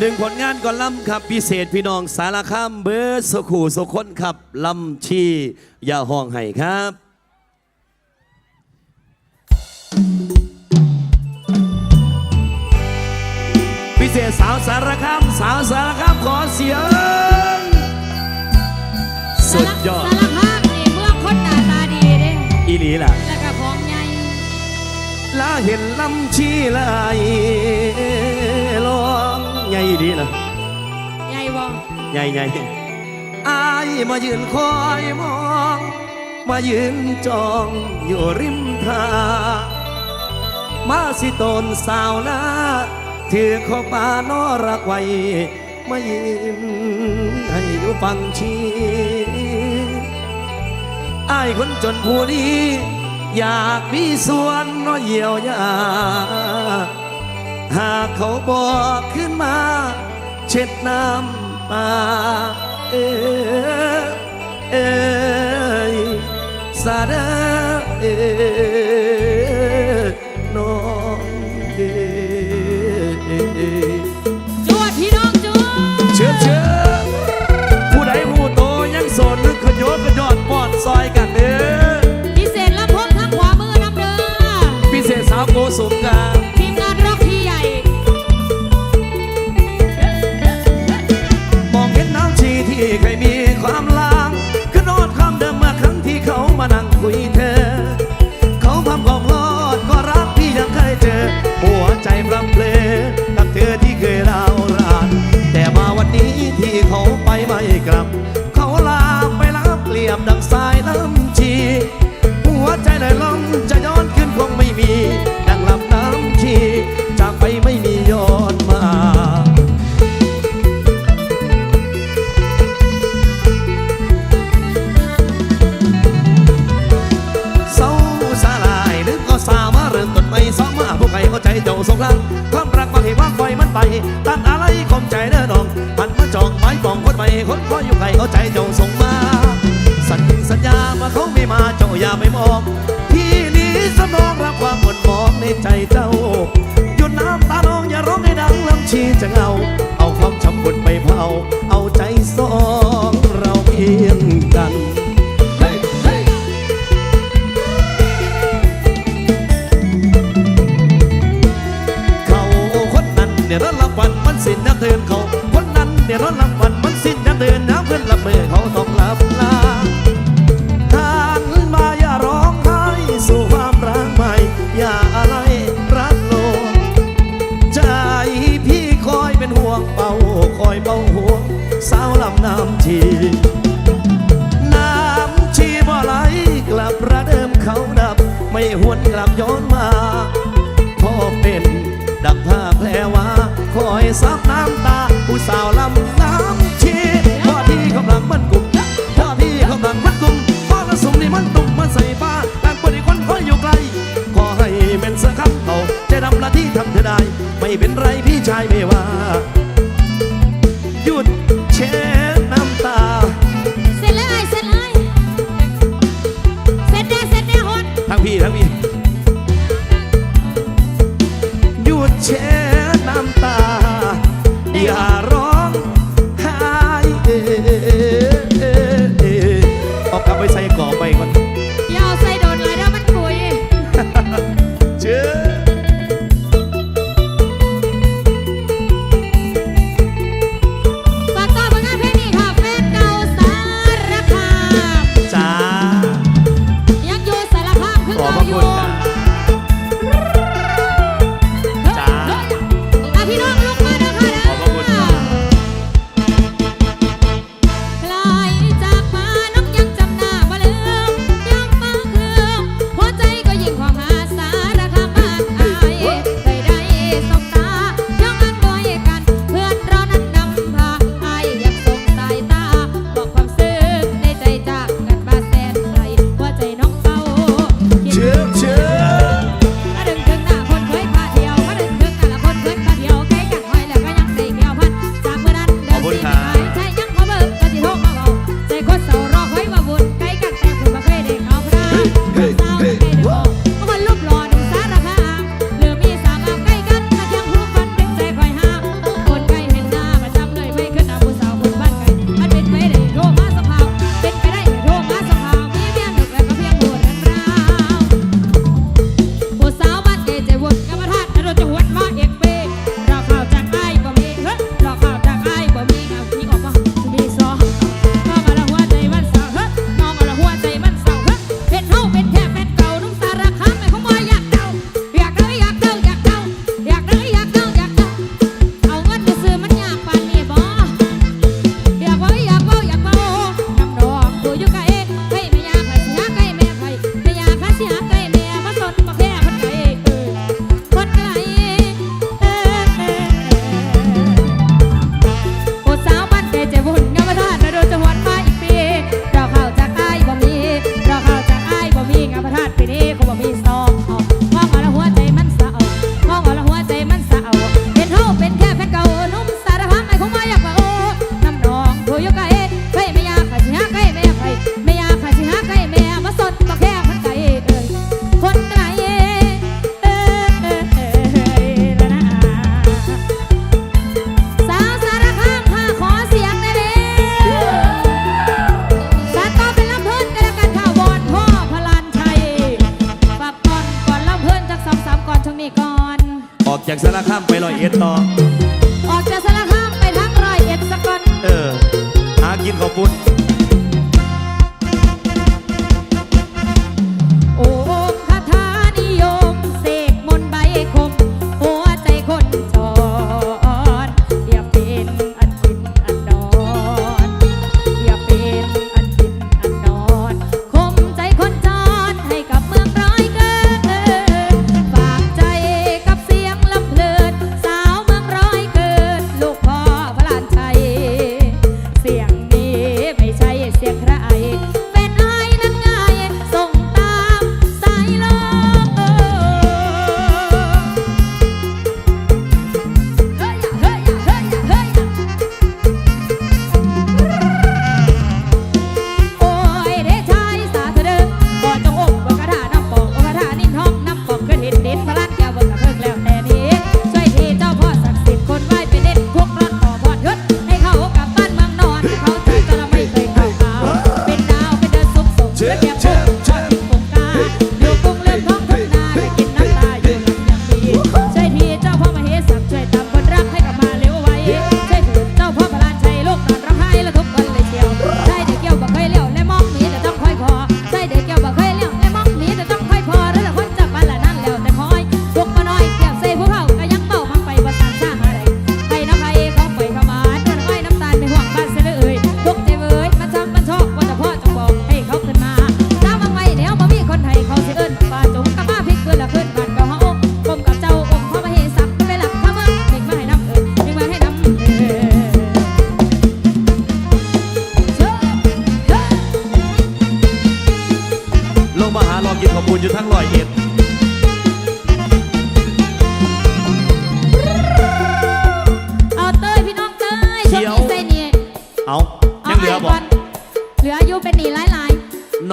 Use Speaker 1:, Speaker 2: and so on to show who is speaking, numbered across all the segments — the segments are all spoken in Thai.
Speaker 1: หนึ่งผลงานก่อนล่ำครับพิเศษพี่น้องสารคามเบอร์สขู่สุคนครับลำชีอย่าห้องให้ครับพิเศษสาวสารคามสาวสารคามขอเสียง สุดยอด
Speaker 2: สารภาพนี่เมืองคนหน้าตาดีเด้
Speaker 1: อีหลีล่ะ
Speaker 2: แล้วก็ของใหญ่
Speaker 1: ลาเห็นลำชีลายลอง ใหญ่ดีล่ะ
Speaker 2: ใหญ่บ่
Speaker 1: ใหญ่ใหญ่อายมายืนคอยมอง มายืนจองอยู่ริมทางมาสิโตนสาวนาถือขอปานอรักไว้มายืนให้อยู่ฟังชีอายคนจนผู้นี้ อยากมีส่วนน้อยเยียวยา หากเขาบอกขึ้นมา เช็ดน้ำตาเออเอยสาดาเออน้องเออ
Speaker 2: จวดพี่น้องจวด
Speaker 1: เชื่อเชื่อผู้ใดผู้โตยังสดนึกขยโยกขยอดปอดซอยกันเด้อ
Speaker 2: พิเศษลำโพงทางขวามือนำเด้อ
Speaker 1: พิเศษสาวโกสุมา
Speaker 2: มา
Speaker 1: เริ่มต้นไม่สองมาพวกใครเข้าใจเจ้าสงครามความรักบาให้ว่างไฟมันไปตัดอะไรคมใจเด้อน้องหันมาจองไม้ปองคนใหม่คนคอยอยู่ใครเข้าใจเจ้าสงมาสัญญิงสัญญามาเขาไม่มาเจ้าอย่าไปมองพี่นี้สนองรับความหม่นหมองในใจเจ้าหยุดน้ำตาน้องอย่าร้องให้ดังลำชีจะเอาเอาความช้ำบุญไปเผา ตือนน้ำเบมือเขาต้องลับลาทางมาอย่าร้องไห้สู่ความรักใหม่ อย่าอะไรรักโลกใจพี่คอยเป็นห่วงเป่าคอยเป่าห่วงสาวลำน้ำชีน้ำชีบ่ไหลกลับระเดิมเขาดับ ไม่หวนกลับย้
Speaker 2: อนมา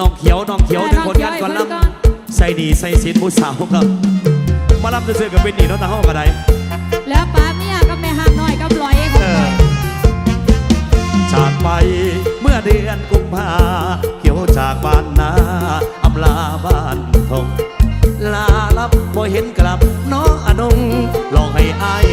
Speaker 2: อ
Speaker 1: งเขียวน้องเขียว
Speaker 2: เออ
Speaker 1: ถึงผลงาน
Speaker 2: น้องเขียว
Speaker 1: ก่อน
Speaker 2: ให้เพิ่นก่อน
Speaker 1: ลำใส่ดีใส่สินผู้สาวครับมาลำเสื้อๆกับเป็นหนีเน้องตาห้องกระได
Speaker 2: ๆแล้วป้าเมียกับแม่หางน้อยกับลอยของ
Speaker 1: เอ
Speaker 2: ข้
Speaker 1: อ
Speaker 2: อย
Speaker 1: จากไปเมื่อเดือนกุมภาเขียวจากบ้านนาอำลาบ้านทงลาลับบ่เห็นกลับน้องอนงลองให้อาย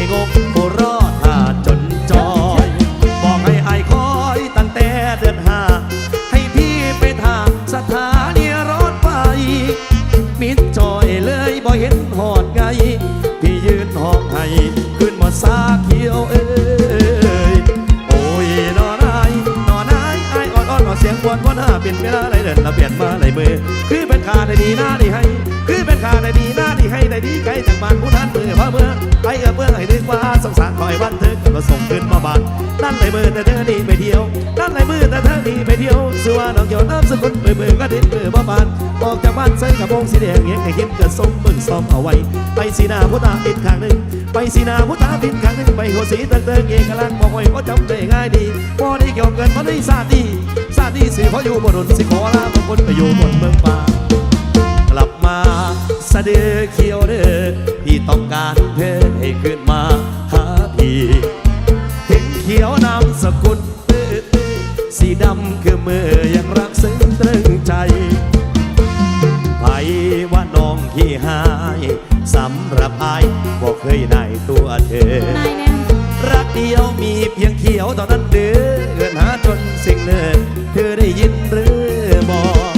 Speaker 1: เป็นเวลาไรเดินละเปลี่ยนมาไรมือคือเป็นขาได้ดีหน้าดีให้ คือเป็นขาได้ดีหน้าดีให้ได้ดีไกลจากบ้านผู้นั้นมือพระเมืองไปเอื้อเพื่อให้นึกว่าสงสารคอยวันเธอก็ส่งขึ้นมาบ้านนั่นเลยมือแต่เธอดีไปเที่ยวนั่นเลยมือแต่เธอดีไปเที่ยวสือว่าน้องเกี่ยวน้ำสกุลมือมือก็ดิ้นมือบ่บานออกจากบ้านใส่กระโปรงสีแดงเงี้ยให้เห็นเกิดทรงมึงซ้อมเอาไว้ ไปสีหน้าผู้ตาปิดข้างหนึ่งไปสีนาผู้ตาปิดข้างหนึ่งไปหัวสีเติงเติงเอกลักษณ์บอกไว้ก็จำได้ง่ายดีพอได้เกี่ยวเกินมาได้ซาดีาดีสิขออยู่บนนสิขอลาบางคนไปอยู่บนเมืองป่ากลับมาสะดือเขียวเด้อพี่ต้องการเธอให้ขึ้นมาหาพี่เห็นเขียวนามสกุลเอ้อเอ้อสีดำคือมือยังรักซึ้งตรึงใจไผว่าน้องขี้หายสำหรับอายบอกเคยในตัวเธอ
Speaker 2: ย
Speaker 1: รักเดียวมีเพียงเขียวเท่านั้นเด้อเกินหาจนสิ่งเนินเธอได้ ยินหรือบอก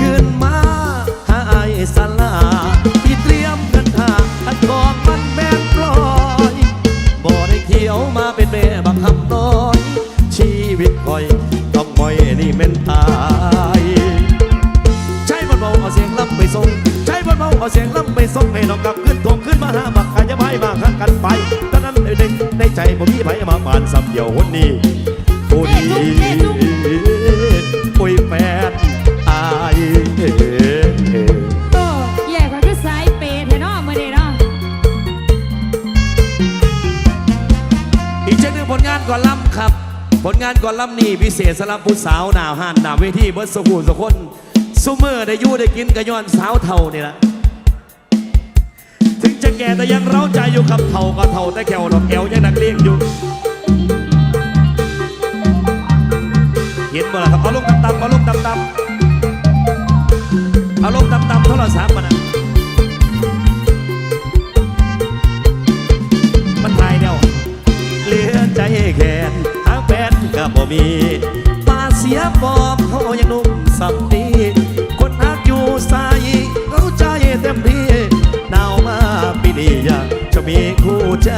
Speaker 1: ขึ้นมาหาไอ้สลาที่เตรียมกันหาอันกองมันแม่นปล่อยบ่ได้เขียวมาเป็นแม่บักคำน้อย ชีวิตคอยต้องมอยนี่เม่นตายใช้บนเบาเอาเสียงล่ำไปส่งใช้บนเบาเอาเสียงล่ำไปส่งให้น้องกลับขึ้นทวงขึ้นมาหาบักขายไม้มาหักกันไปตอนนั้นในในใจผมมีไผ่มาปานสำเดียวคนนี้ผู้ดี โอ้แย่
Speaker 2: กว่าคือสายเปย์แท้เนาะมื้อนี้เนาะ
Speaker 1: อีกเช่นหนึ่งผลงานก่อนล่ำครับ ผลงานก่อนล่ำนี่พิเศษสำหรับผู้สาวหนาวห่านหนาวเวทีเบิร์ดสกูลสกคนซูเมอร์ได้อยู่ได้กินกระย้อนสาวเท่านี่แหละถึงจะแก่แต่ยังเร้าใจอยู่ครับเท่าก็เท่าแต่แขวดอกแอวยังนักเลี้ยงอยู่เห็นบ่ล่ะครับเอาลงต่ำๆเอาลงต่ำๆ อาลงต่ำๆ
Speaker 3: เท่าไร่สามปะนะมันทายเดียวเหลือใจแขนหา
Speaker 1: งแป็นกับ
Speaker 3: บ่มี
Speaker 1: ปา
Speaker 3: เสี
Speaker 1: ย
Speaker 3: บ
Speaker 1: อบเขา
Speaker 3: อ
Speaker 1: ย่า
Speaker 2: งนุ่มสัำนีคนอักอยู่ใสเขาใจเต็มที่ห
Speaker 1: นา
Speaker 2: วมาปีนี้จะมีคู่ใจ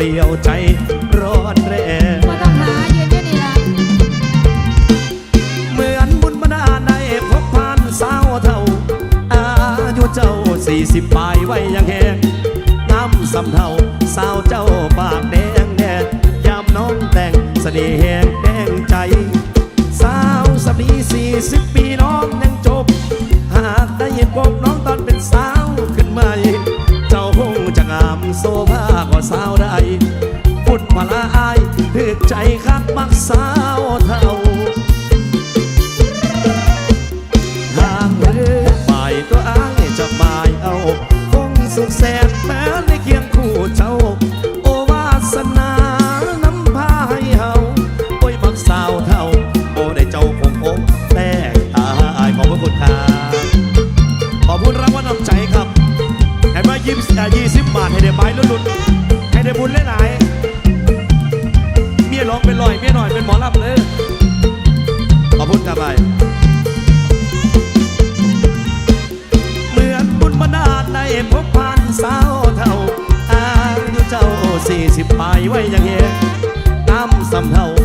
Speaker 2: ไม่ ใจ สี่สิบปายไว้ยังเงี้ยตามสำเนา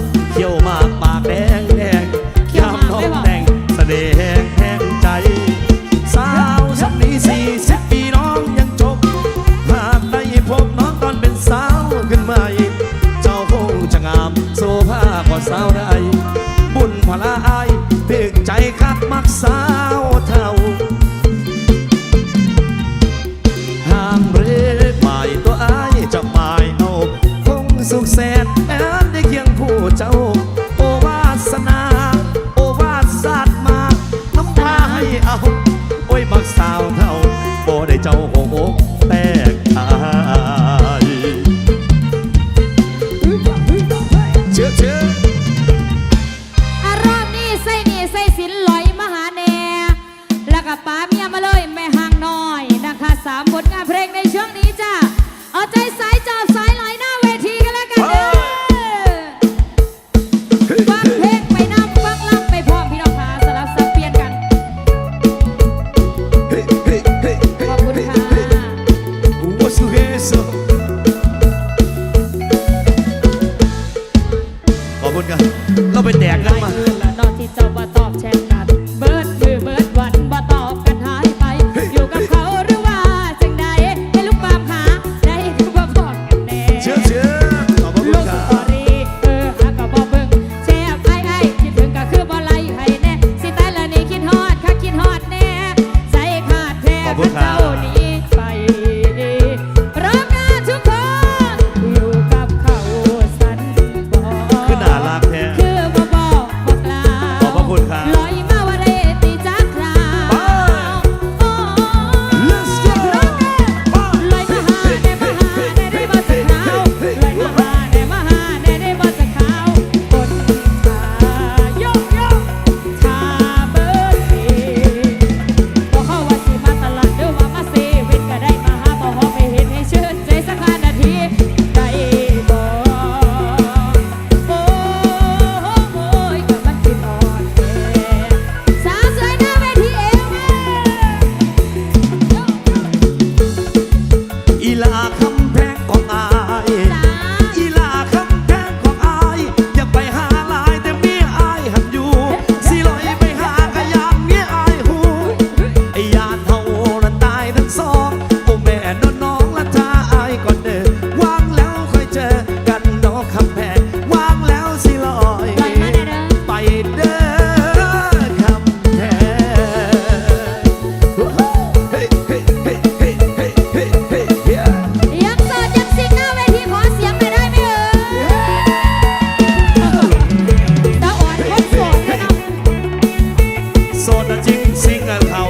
Speaker 2: I'll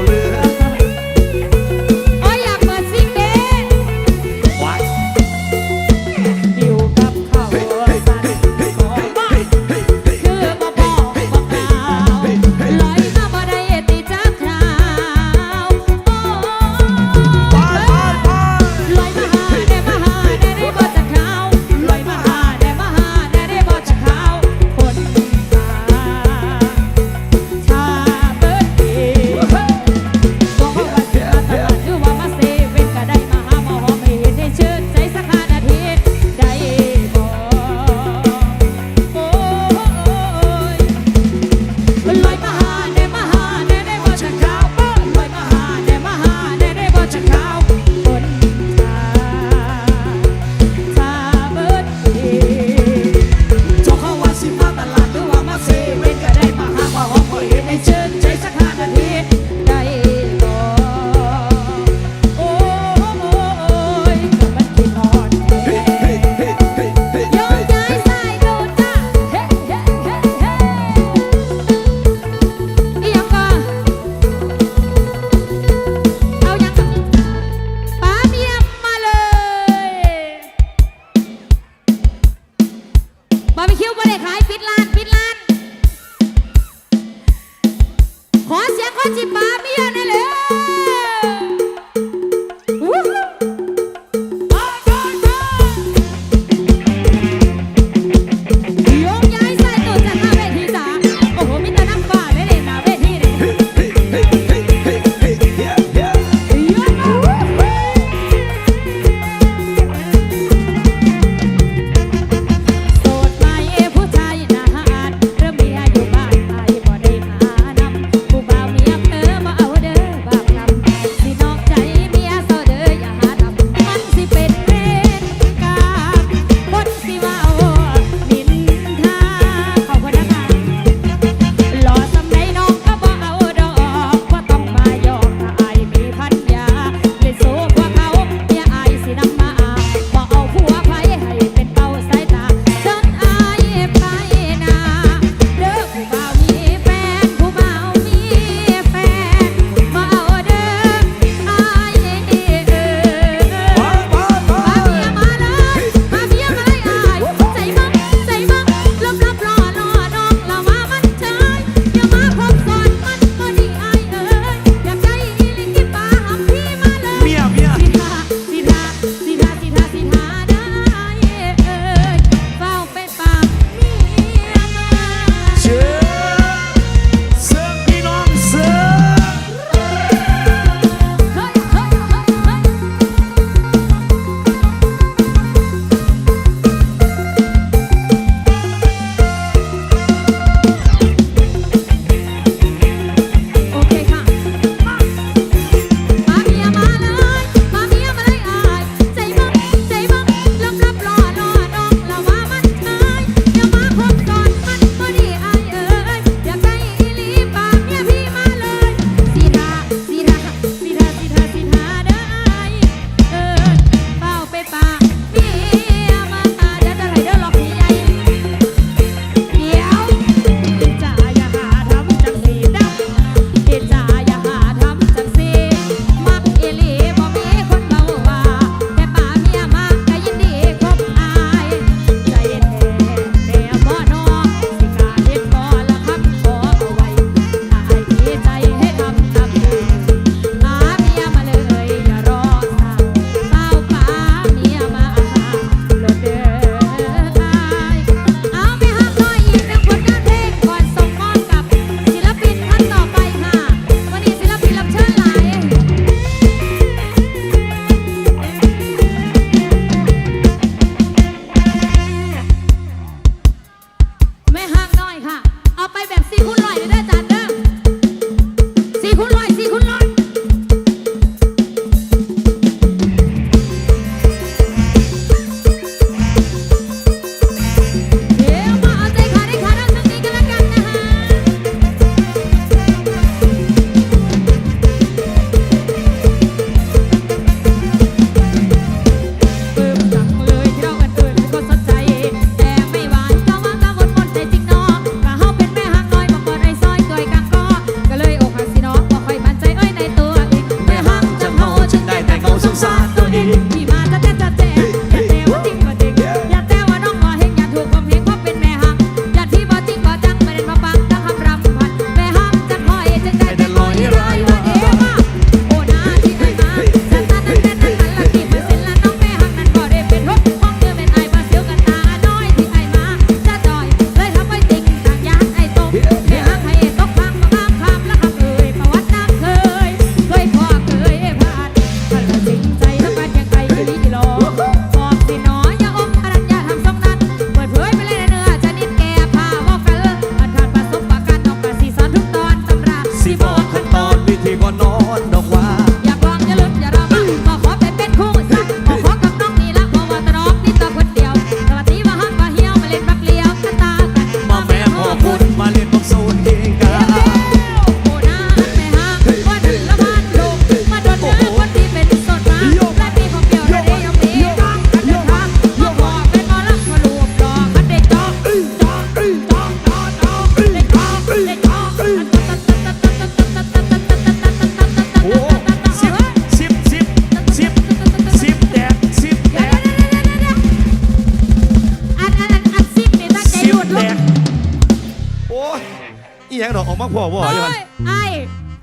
Speaker 2: มาพ่อ
Speaker 1: พ่อโอ้
Speaker 2: อยู่มันยไอ้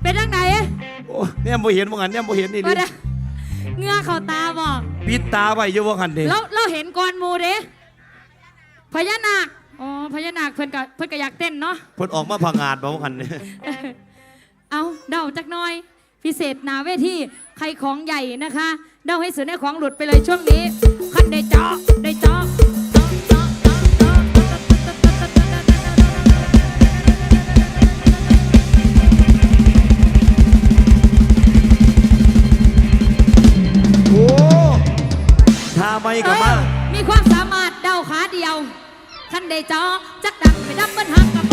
Speaker 2: เป็นจังไหน
Speaker 1: โอ้เนี่ยบ่เห็นว่างันเนี่ยบ่เห็นนี่
Speaker 2: บ่
Speaker 1: ดิ
Speaker 2: ได้เหงือเข้าตาบ่
Speaker 1: ปิดตาไว้อยู่ว่างันดิ
Speaker 2: เราเราเห็นก่อนหมู่เด้พญานาคอ๋อพญานาคเพิ่นก็เพิ่นก็อยากเต้นเนาะ
Speaker 1: เพิ่นออกมาผงาดบ่ว่างันเนี่ย
Speaker 2: เอาเดาจักหน่อย พิเศษหนาเวทีใครของใหญ่นะคะ เดาให้สุดในของหลุดไปเลยช่วงนี้คันได้เจาะได้เจาะ
Speaker 1: ไมกับมา
Speaker 2: มีความสามารถเดาขาเดียวท่านได้จอจักดังไปดับเบิ้ลหักกับ